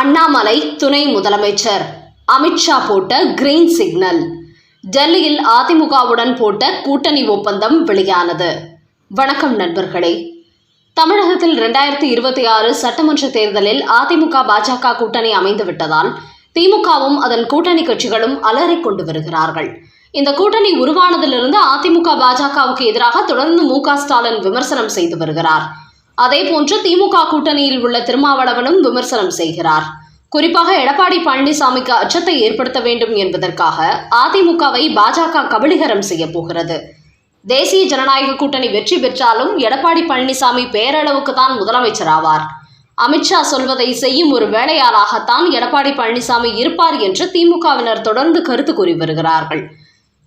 அண்ணாமலை துணை முதலமைச்சர். அமித்ஷா போட்ட கிரீன் சிக்னல். டெல்லியில் அதிமுகவுடன் போட்ட கூட்டணி ஒப்பந்தம் வெளியானது. வணக்கம் நண்பர்களே. தமிழகத்தில் இரண்டாயிரத்தி இருபத்தி ஆறு சட்டமன்ற தேர்தலில் அதிமுக பாஜக கூட்டணி அமைந்துவிட்டதால் திமுகவும் அதன் கூட்டணி கட்சிகளும் அலறிக் கொண்டு வருகிறார்கள். இந்த கூட்டணி உருவானதிலிருந்து அதிமுக பாஜகவுக்கு எதிராக தொடர்ந்து மு க ஸ்டாலின் விமர்சனம் செய்து வருகிறார். அதேபோன்று திமுக கூட்டணியில் உள்ள திருமாவளவனும் விமர்சனம் செய்கிறார். குறிப்பாக எடப்பாடி பழனிசாமிக்கு அச்சத்தை ஏற்படுத்த வேண்டும் என்பதற்காக அதிமுகவை பாஜக கபலீகரம் செய்ய போகிறது. தேசிய ஜனநாயக கூட்டணி வெற்றி பெற்றாலும் எடப்பாடி பழனிசாமி பேரளவுக்கு தான் முதலமைச்சர் ஆவார். அமித்ஷா சொல்வதை செய்யும் ஒரு வேலையாளாகத்தான் எடப்பாடி பழனிசாமி இருப்பார் என்று திமுகவினர் தொடர்ந்து கருத்து கூறி வருகிறார்கள்.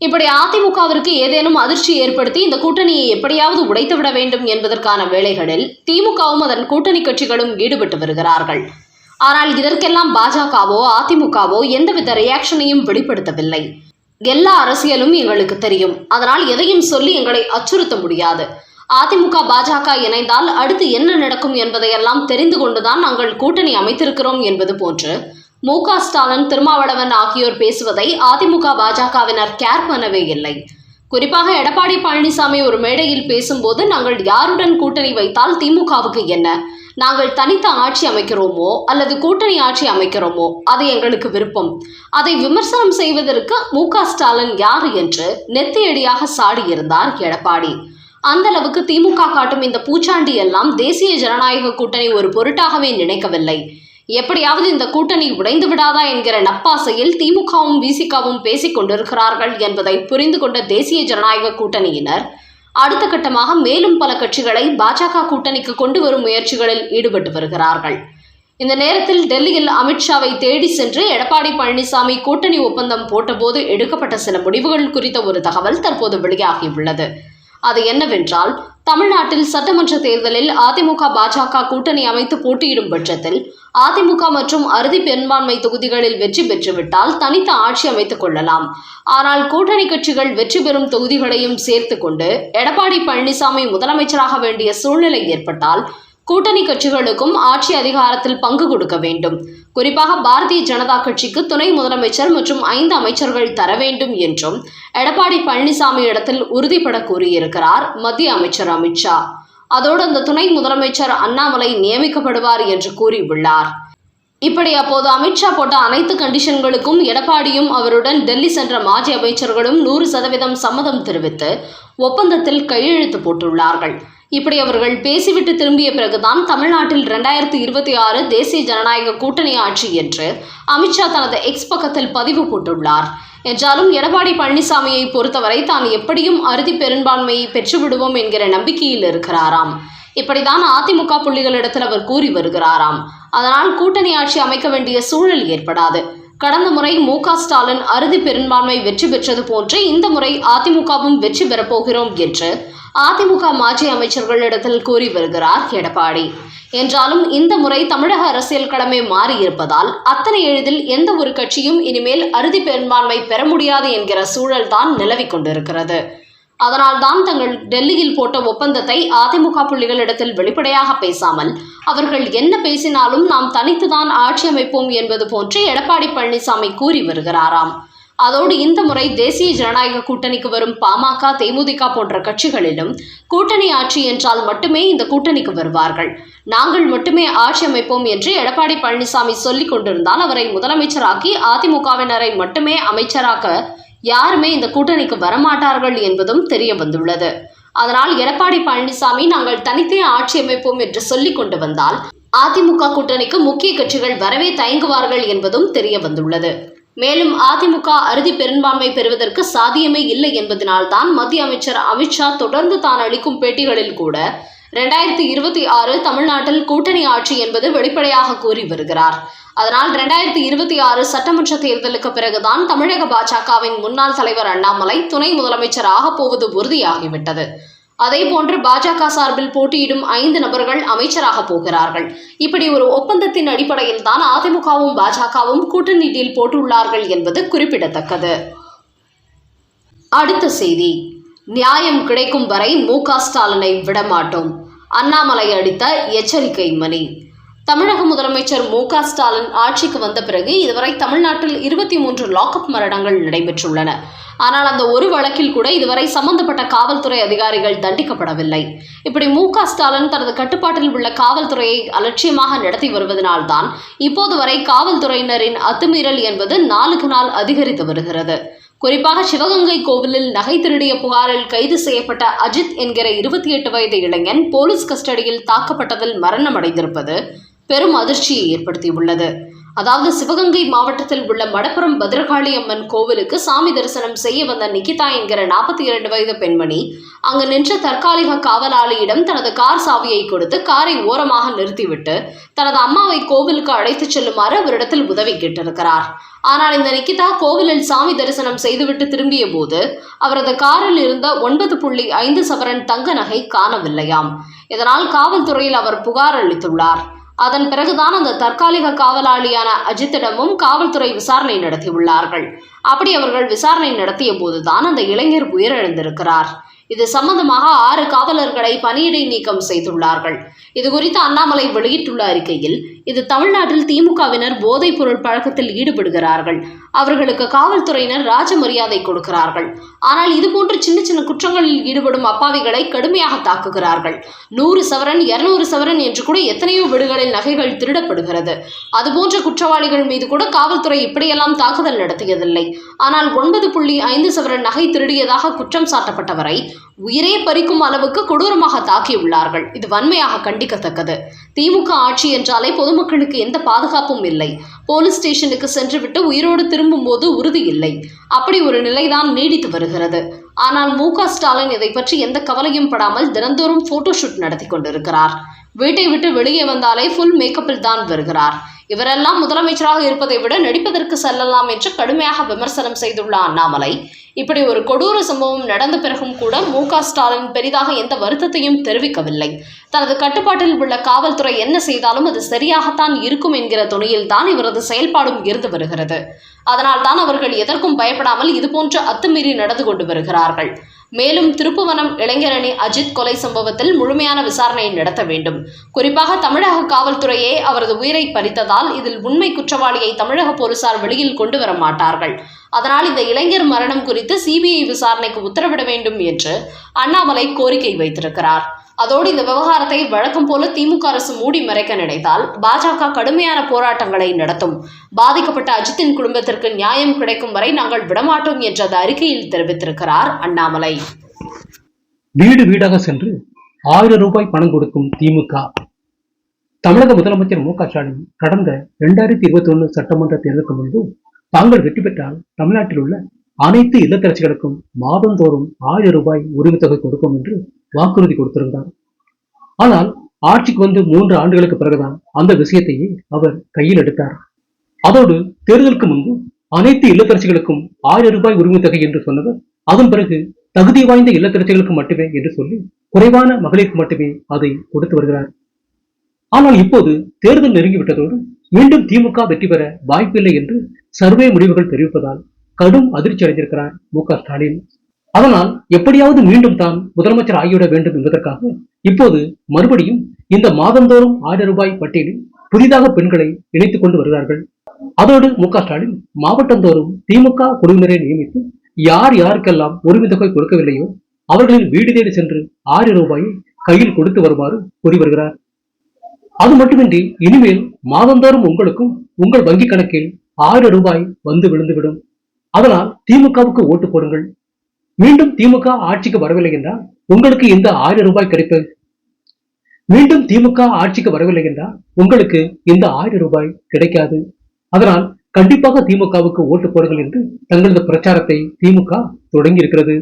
இப்படி அதிமுகவிற்கு ஏதேனும் அதிர்ச்சி ஏற்படுத்தி இந்த கூட்டணியை எப்படியாவது உடைத்துவிட வேண்டும் என்பதற்கான வேலைகளில் திமுகவும் அதன் கூட்டணி கட்சிகளும் ஈடுபட்டு வருகிறார்கள். ஆனால் இதற்கெல்லாம் பாஜகவோ அதிமுகவோ எந்தவித ரியாக்ஷனையும் வெளிப்படுத்தவில்லை. எல்லா அரசியலும் எங்களுக்கு தெரியும். அதனால் எதையும் சொல்லி எங்களை அச்சுறுத்த முடியாது. அதிமுக பாஜக இணைந்தால் அடுத்து என்ன நடக்கும் என்பதையெல்லாம் தெரிந்து கொண்டுதான் நாங்கள் கூட்டணி அமைத்திருக்கிறோம் என்பது போன்று மு க ஸ்டாலின் திருமாவளவன் ஆகியோர் பேசுவதை அதிமுக பாஜகவினர் கேர் பண்ணவே இல்லை. குறிப்பாக எடப்பாடி பழனிசாமி ஒரு மேடையில் பேசும்போது நாங்கள் யாருடன் கூட்டணி வைத்தால் திமுகவுக்கு என்ன? நாங்கள் தனித்த ஆட்சி அமைக்கிறோமோ அல்லது கூட்டணி ஆட்சி அமைக்கிறோமோ? அது எங்களுக்கு விருப்பம். அதை விமர்சனம் செய்வதற்கு மு க ஸ்டாலின் யார் என்று நெத்தியடியாக சாடியிருந்தார் எடப்பாடி. அந்த அளவுக்கு திமுக காட்டும் இந்த பூச்சாண்டி எல்லாம் தேசிய ஜனநாயக கூட்டணி ஒரு பொருட்டாகவே நினைக்கவில்லை. எப்படியாவது இந்த கூட்டணி உடைந்து விடாதா என்கிற நப்பாசையில் திமுகவும் விசிகாவும் பேசிக் கொண்டிருக்கிறார்கள் என்பதை புரிந்து கொண்ட தேசிய ஜனநாயக கூட்டணியினர். அடுத்த கட்டமாக மேலும் பல கட்சிகளை பாஜக கூட்டணிக்கு கொண்டு வரும் முயற்சிகளில் ஈடுபட்டு வருகிறார்கள். இந்த நேரத்தில் டெல்லியில் அமித்ஷாவை தேடி சென்று எடப்பாடி பழனிசாமி கூட்டணி ஒப்பந்தம் போட்டபோது எடுக்கப்பட்ட சில முடிவுகள் குறித்த ஒரு தகவல் தற்போது வெளியாகியுள்ளது. அது என்னவென்றால் தமிழ்நாட்டில் சட்டமன்ற தேர்தலில் அதிமுக பாஜக கூட்டணி அமைத்து போட்டியிடும் பட்சத்தில் அதிமுக மற்றும் அறுதி பெரும்பான்மை தொகுதிகளில் வெற்றி பெற்றுவிட்டால் தனித்த ஆட்சி அமைத்துக் கொள்ளலாம். ஆனால் கூட்டணி கட்சிகள் வெற்றி பெறும் தொகுதிகளையும் சேர்த்து கொண்டு எடப்பாடி பழனிசாமி முதலமைச்சராக வேண்டிய சூழ்நிலை ஏற்பட்டால் கூட்டணி கட்சிகளுக்கும் ஆட்சி அதிகாரத்தில் பங்கு கொடுக்க வேண்டும். குறிப்பாக பாரதிய ஜனதா கட்சிக்கு துணை முதலமைச்சர் மற்றும் ஐந்து அமைச்சர்கள் தர வேண்டும் என்றும் எடப்பாடி பழனிசாமி இடத்தில் உறுதிபட கூறியிருக்கிறார் மத்திய அமைச்சர் அமித்ஷா. அதோடு அந்த துணை முதலமைச்சர் அண்ணாமலை நியமிக்கப்படுவார் என்று கூறியுள்ளார். இப்படி அப்போது அமித்ஷா போட்ட அனைத்து கண்டிஷன்களுக்கும் எடப்பாடியும் அவருடன் டெல்லி சென்ற மாஜி அமைச்சர்களும் நூறு சதவீதம் சம்மதம் தெரிவித்து ஒப்பந்தத்தில் கையெழுத்து போட்டுள்ளார்கள். இப்படி அவர்கள் பேசிவிட்டு திரும்பிய பிறகுதான் தமிழ்நாட்டில் இரண்டாயிரத்தி இருபத்தி ஆறு தேசிய ஜனநாயக கூட்டணி ஆட்சி என்று அமித்ஷா தனது எக்ஸ் பக்கத்தில் பதிவு போட்டுள்ளார். என்றாலும் எடப்பாடி பழனிசாமியை பொறுத்தவரை தான் எப்படியும் அறுதி பெரும்பான்மையை பெற்றுவிடுவோம் என்கிற நம்பிக்கையில் இருக்கிறாராம். இப்படிதான் அதிமுக புள்ளிகளிடத்தில் அவர் கூறி வருகிறாராம். அதனால் கூட்டணி ஆட்சி அமைக்க வேண்டிய சூழல் ஏற்படாது. கடந்த முறை மு ஸ்டாலின் அறுதி பெரும்பான்மை வெற்றி பெற்றது போன்று இந்த முறை அதிமுகவும் வெற்றி பெறப்போகிறோம் என்று அதிமுக மாஜி அமைச்சர்களிடத்தில் கூறி வருகிறார் எடப்பாடி. என்றாலும் இந்த முறை தமிழக அரசியல் கடமை மாறியிருப்பதால் அத்தனை எளிதில் எந்த ஒரு கட்சியும் இனிமேல் அறுதி பெரும்பான்மை பெற முடியாது என்கிற சூழல்தான் நிலவிக் கொண்டிருக்கிறது. அதனால்தான் தங்கள் டெல்லியில் போட்ட ஒப்பந்தத்தை அதிமுக புள்ளிகளிடத்தில் வெளிப்படையாக பேசாமல் அவர்கள் என்ன பேசினாலும் நாம் தனித்துதான் ஆட்சி அமைப்போம் என்பது போன்று எடப்பாடி பழனிசாமி கூறி வருகிறாராம். அதோடு இந்த முறை தேசிய ஜனநாயக கூட்டணிக்கு வரும் பாமக தேமுதிக போன்ற கட்சிகளிலும் கூட்டணி ஆட்சி என்றால் மட்டுமே இந்த கூட்டணிக்கு வருவார்கள். நாங்கள் மட்டுமே ஆட்சி அமைப்போம் என்று எடப்பாடி பழனிசாமி சொல்லிக் கொண்டிருந்தால் அவரை முதலமைச்சராக்கி அதிமுகவினரை மட்டுமே அமைச்சராக்க யாருமே இந்த கூட்டணிக்கு வரமாட்டார்கள் என்பதும் தெரிய வந்துள்ளது. அதனால் எடப்பாடி பழனிசாமி நாங்கள் தனித்தே ஆட்சி அமைப்போம் என்று சொல்லிக் கொண்டு வந்தால் அதிமுக கூட்டணிக்கு முக்கிய கட்சிகள் வரவே தயங்குவார்கள் என்பதும் தெரிய வந்துள்ளது. மேலும் அதிமுக அறுதி பெரும்பான்மை பெறுவதற்கு சாத்தியமே இல்லை என்பதனால்தான் மத்திய அமைச்சர் அமித்ஷா தொடர்ந்து தான் அளிக்கும் பேட்டிகளில் கூட ரெண்டாயிரத்தி இருபத்தி ஆறு தமிழ்நாட்டில் கூட்டணி ஆட்சி என்பது வெளிப்படையாக கூறி வருகிறார். அதனால் ரெண்டாயிரத்தி இருபத்தி ஆறு சட்டமன்ற தேர்தலுக்கு பிறகுதான் தமிழக பாஜகவின் முன்னாள் தலைவர் அண்ணாமலை துணை முதலமைச்சர் போவது உறுதியாகிவிட்டது. அதேபோன்று பாஜக சார்பில் போட்டியிடும் ஐந்து நபர்கள் அமைச்சராக போகிறார்கள். இப்படி ஒரு ஒப்பந்தத்தின் அடிப்படையில் தான் அதிமுகவும் பாஜகவும் கூட்டணி டீல் போட்டுள்ளார்கள் என்பது குறிப்பிடத்தக்கது. அடுத்த செய்தி. நியாயம் கிடைக்கும் வரை மு க ஸ்டாலினை விடமாட்டோம். அண்ணாமலை அடித்த எச்சரிக்கை மணி தமிழக முதலமைச்சர் மு க ஸ்டாலின் ஆட்சிக்கு வந்த பிறகு இதுவரை தமிழ்நாட்டில் இருபத்தி மூன்று லாக்அப் மரணங்கள் நடைபெற்றுள்ளன. ஆனால் அந்த ஒரு வழக்கில் கூட இதுவரை சம்பந்தப்பட்ட காவல்துறை அதிகாரிகள் தண்டிக்கப்படவில்லை. இப்படி மு க ஸ்டாலின் தனது கட்டுப்பாட்டில் உள்ள காவல்துறையை அலட்சியமாக நடத்தி வருவதனால்தான் இப்போது வரை காவல்துறையினரின் அத்துமீறல் என்பது நாளுக்கு நாள் அதிகரித்து வருகிறது. குறிப்பாக சிவகங்கை கோவிலில் நகை திருடிய புகாரில் கைது செய்யப்பட்ட அஜித் என்கிற இருபத்தி எட்டு வயது இளைஞன் போலீஸ் கஸ்டடியில் தாக்கப்பட்டதில் மரணமடைந்திருப்பது பெரும் அதிர்ச்சியை ஏற்படுத்தியுள்ளது. அதாவது சிவகங்கை மாவட்டத்தில் உள்ள மடப்புறம் பத்ரகாளி அம்மன் கோவிலுக்கு சாமி தரிசனம் செய்ய வந்த நிகிதா என்கிற நாற்பத்தி இரண்டு வயது பெண்மணி அங்கு நின்ற தற்காலிக காவலாளியிடம் தனது கார் சாவியை கொடுத்து காரை ஓரமாக நிறுத்திவிட்டு தனது அம்மாவை கோவிலுக்கு அழைத்துச் செல்லுமாறு அவரிடத்தில் உதவி கேட்டிருக்கிறார். ஆனால் இந்த நிகிதா கோவிலில் சாமி தரிசனம் செய்துவிட்டு திரும்பிய போது அவரது காரில் இருந்த ஒன்பது புள்ளி ஐந்து சவரன் தங்க நகை காணவில்லையாம். இதனால் காவல்துறையில் அவர் புகார் அளித்துள்ளார். அதன் பிறகுதான் அந்த தற்காலிக காவலாளியான அஜித்திடமும் காவல்துறை விசாரணை நடத்தியுள்ளார்கள். அப்படி அவர்கள் விசாரணை நடத்திய போதுதான் அந்த இளைஞர் உயிரிழந்திருக்கிறார். இது சம்பந்தமாக ஆறு காவலர்களை பணியிடை நீக்கம் செய்துள்ளார்கள். இது குறித்து அண்ணாமலை வெளியிட்டுள்ள அறிக்கையில் இது தமிழ்நாட்டில் திமுகவினர் போதைப் பொருள் பழக்கத்தில் ஈடுபடுகிறார்கள். அவர்களுக்கு காவல்துறையினர் ராஜ மரியாதை கொடுக்கிறார்கள். ஆனால் இதுபோன்று சின்ன சின்ன குற்றங்களில் ஈடுபடும் அப்பாவிகளை கடுமையாக தாக்குகிறார்கள். நூறு சவரன் இருநூறு சவரன் என்று கூட எத்தனையோ வீடுகளில் நகைகள் திருடப்படுகிறது. அதுபோன்ற குற்றவாளிகள் மீது கூட காவல்துறை இப்படியெல்லாம் தாக்குதல் நடத்தியதில்லை. ஆனால் ஒன்பது புள்ளி ஐந்து சவரன் நகை திருடியதாக குற்றம் சாட்டப்பட்டவரை உயிரே பறிக்கும் அளவுக்கு கொடூரமாக தாக்கியுள்ளார்கள். இது வன்மையாக கண்டிக்கத்தக்கது. திமுக ஆட்சி என்றாலே பொதுமக்களுக்கு எந்த பாதுகாப்பும் இல்லை. போலீஸ் ஸ்டேஷனுக்கு சென்றுவிட்டு உயிரோடு திரும்பும் போது உறுதி இல்லை. அப்படி ஒரு நிலைதான் நீடித்து வருகிறது. ஆனால் மு ஸ்டாலின் இதை பற்றி எந்த கவலையும் படாமல் தினந்தோறும் போட்டோஷூட் நடத்தி கொண்டிருக்கிறார். வீட்டை விட்டு வெளியே வந்தாலே ஃபுல் மேக்கப்பில் தான் வருகிறார். இவரெல்லாம் முதலமைச்சராக இருப்பதை விட நடிப்பதற்கு செல்லலாம் என்று கடுமையாக விமர்சனம் செய்துள்ள அண்ணாமலை இப்படி ஒரு கொடூர சம்பவம் நடந்த பிறகும் கூட மு ஸ்டாலின் பெரிதாக எந்த வருத்தத்தையும் தெரிவிக்கவில்லை. தனது கட்டுப்பாட்டில் உள்ள காவல்துறை என்ன செய்தாலும் அது சரியாகத்தான் இருக்கும் என்கிற துணையில் தான் இவரது செயல்பாடும் இருந்து வருகிறது. அதனால் தான் அவர்கள் எதற்கும் பயப்படாமல் இதுபோன்ற அத்துமீறி நடந்து கொண்டு வருகிறார்கள். மேலும் திருப்புவனம் இளைஞரணி அஜித் கொலை சம்பவத்தில் முழுமையான விசாரணையை நடத்த வேண்டும். குறிப்பாக தமிழக காவல்துறையே அவரது உயிரை பறித்ததால் இதில் உண்மை குற்றவாளியை தமிழக போலீசார் வெளியில் கொண்டு வர மாட்டார்கள். அதனால் இந்த இளைஞர் மரணம் குறித்து சிபிஐ விசாரணைக்கு உத்தரவிட வேண்டும் என்று அண்ணாமலை கோரிக்கை வைத்திருக்கிறார். அதோடு இந்த விவகாரத்தை வழக்கம் போல திமுக அரசு மூடி மறைக்க நினைத்தால் பாஜக கடுமையான போராட்டங்களை நடத்தும். பாதிக்கப்பட்ட அஜித்தின் குடும்பத்திற்கு நியாயம் கிடைக்கும் வரை நாங்கள் விடமாட்டோம் என்ற அந்த அறிக்கையில் தெரிவித்திருக்கிறார் அண்ணாமலை. வீடு வீடாக சென்று ஆயிரம் ரூபாய் பணம் கொடுக்கும் திமுக. தமிழக முதலமைச்சர் மு க ஸ்டாலின் கடந்த இரண்டாயிரத்தி இருபத்தி ஒன்று சட்டமன்ற தேர்தலுக்கு முன்பு தாங்கள் வெற்றி பெற்றால் தமிழ்நாட்டில் உள்ள அனைத்து இல்லத்தரசிகளுக்கும் மாதந்தோறும் ஆயிரம் ரூபாய் உரிமைத்தொகை கொடுக்கும் என்று வாக்குறுதி கொடுத்திருந்தார். ஆனால் ஆட்சிக்கு வந்து மூன்று ஆண்டுகளுக்கு பிறகுதான் அந்த விஷயத்தையே அவர் கையில் எடுத்தார். அதோடு தேர்தலுக்கு முன்பு அனைத்து இல்லத்தரசிகளுக்கும் ஆயிரம் ரூபாய் உரிமை தொகை என்று சொன்னவர் அதன் பிறகு தகுதி வாய்ந்த இல்லத்தரசிகளுக்கு மட்டுமே என்று சொல்லி குறைவான மகளிருக்கு மட்டுமே அதை கொடுத்து வருகிறார். ஆனால் இப்போது தேர்தல் நெருங்கிவிட்டதோடு மீண்டும் திமுக வெற்றி பெற வாய்ப்பில்லை என்று சர்வே முடிவுகள் தெரிவிப்பதால் கடும் அதிர்ச்சி அடைந்திருக்கிறார் மு க ஸ்டாலின். அதனால் எப்படியாவது மீண்டும் தான் முதலமைச்சர் ஆகிவிட வேண்டும் என்பதற்காக இப்போது மறுபடியும் இந்த மாதந்தோறும் ஆயிரம் ரூபாய் பட்டியலில் புதிதாக பெண்களை இணைத்துக் கொண்டு வருகிறார்கள். அதோடு மு க ஸ்டாலின் மாவட்டந்தோறும் திமுக குழுவினரை நியமித்து யார் யாருக்கெல்லாம் உரிமை தொகை கொடுக்கவில்லையோ அவர்களின் வீடு தேடி சென்று ஆயிரம் ரூபாயை கையில் கொடுத்து வருமாறு கூறி வருகிறார். அது மட்டுமின்றி இனிமேல் மாதந்தோறும் உங்களுக்கும் உங்கள் வங்கி கணக்கில் ஆயிரம் ரூபாய் வந்து விழுந்துவிடும். அதனால் திமுகவுக்கு ஓட்டு போடுங்கள். மீண்டும் திமுக ஆட்சிக்கு வரவில்லை என்றால் உங்களுக்கு இந்த ஆயிரம் ரூபாய் கிடைப்பது? மீண்டும் திமுக ஆட்சிக்கு வரவில்லை என்றால் உங்களுக்கு இந்த ஆயிரம் ரூபாய் கிடைக்காது. அதனால் கண்டிப்பாக திமுகவுக்கு ஓட்டு போடுங்கள் என்று தங்களது பிரச்சாரத்தை திமுக தொடங்கி இருக்கிறது